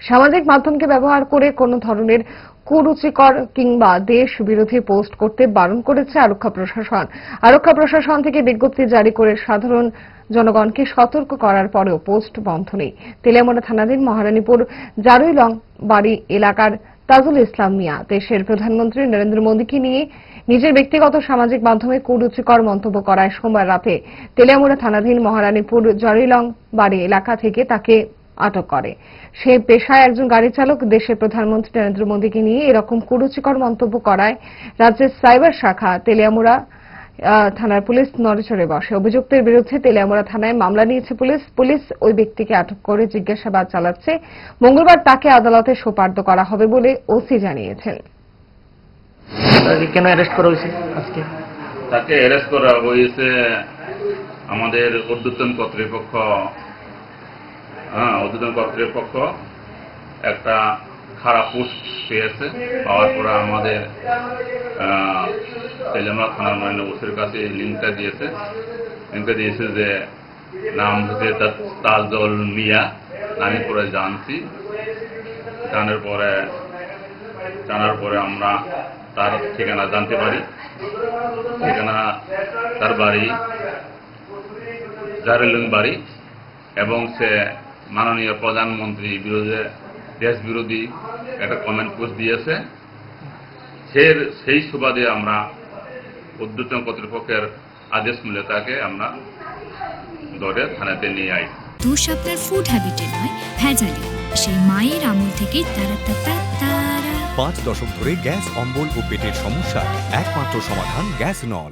সামাজিক মাধ্যমকে ব্যবহার করে কোনো ধরনের কুরুচিকর কিংবা দেশ বিরোধী পোস্ট করতে বারণ করেছে আরক্ষা প্রশাসন। আরক্ষা প্রশাসন থেকে বিজ্ঞপ্তি জারি করে সাধারণ জনগণকে সতর্ক করার পরেও পোস্ট বন্ধ নেই। তেলিয়ামোড়া থানাধীন মহারানীপুর, জারুইলং বাড়ি এলাকার তাজুল ইসলাম মিয়া, দেশের প্রধানমন্ত্রী নরেন্দ্র মোদীকে নিয়ে নিজের ব্যক্তিগত সামাজিক মাধ্যমে কুরুচিকর মন্তব্য করায় সোমবার রাতে তেলিয়ামুড়া থানাধীন মহারানীপুর জরিলং বাড়ি এলাকা থেকে তাকে আটক করে। সে পেশায় একজন গাড়ি চালক দেশের প্রধানমন্ত্রী নরেন্দ্র মোদীকে নিয়ে এরকম কুরুচিকর মন্তব্য করায় রাজ্যের সাইবার শাখা তেলিয়ামুড়া থানার পুলিশ নড়েচড়ে বসে। অভিযুক্তের বিরুদ্ধে তেলিয়ামুড়া থানায় মামলা নিয়েছে পুলিশ। পুলিশ ওই ব্যক্তিকে আটক করে জিজ্ঞাসাবাদ চালাচ্ছে। মঙ্গলবার তাকে আদালতে সোপার্দ করা হবে বলে ওসি জানিয়েছেন। তাকে কেন অ্যারেস্ট করা হয়েছে আজকে? তাকে অ্যারেস্ট করা হয়েছে আমাদের ঊর্ধ্বতন কর্তৃপক্ষ হ্যাঁ ঊর্ধ্বতন কর্তৃপক্ষ একটা খারাপ পোস্ট পেয়েছে। পাওয়ার পরে আমাদের তেলেমা থানার মাইন ওসির কাছে লিঙ্কটা দিয়েছে। লিঙ্কটা দিয়েছে যে, নাম হচ্ছে তাজল মিয়া আমি পরে জানছি। জানার পরে জানার পরে আমরা তার ঠিকানা জানতে পারি। ঠিকানা তার বাড়ি, জারেলুং বাড়ি, এবং সে মাননীয় প্রধানমন্ত্রী বিরোধী দেশ বিরোধী একটা কমেন্ট পোস্ট দিয়েছে। সে সেই সুবাদে আমরা উদ্যোতন কর্তৃপক্ষের আদেশ মূল্যে তাকে আমরা ধরে থানাতে নিয়ে আই। দোষ আপনার ফুড হ্যাবিটে নয় ভেজালে। সেই মায়ের আমল তারা তারা তারা। পাঁচ দশক ধরে গ্যাস অম্বল ও পেটের সমস্যা একমাত্র সমাধান গ্যাস নল।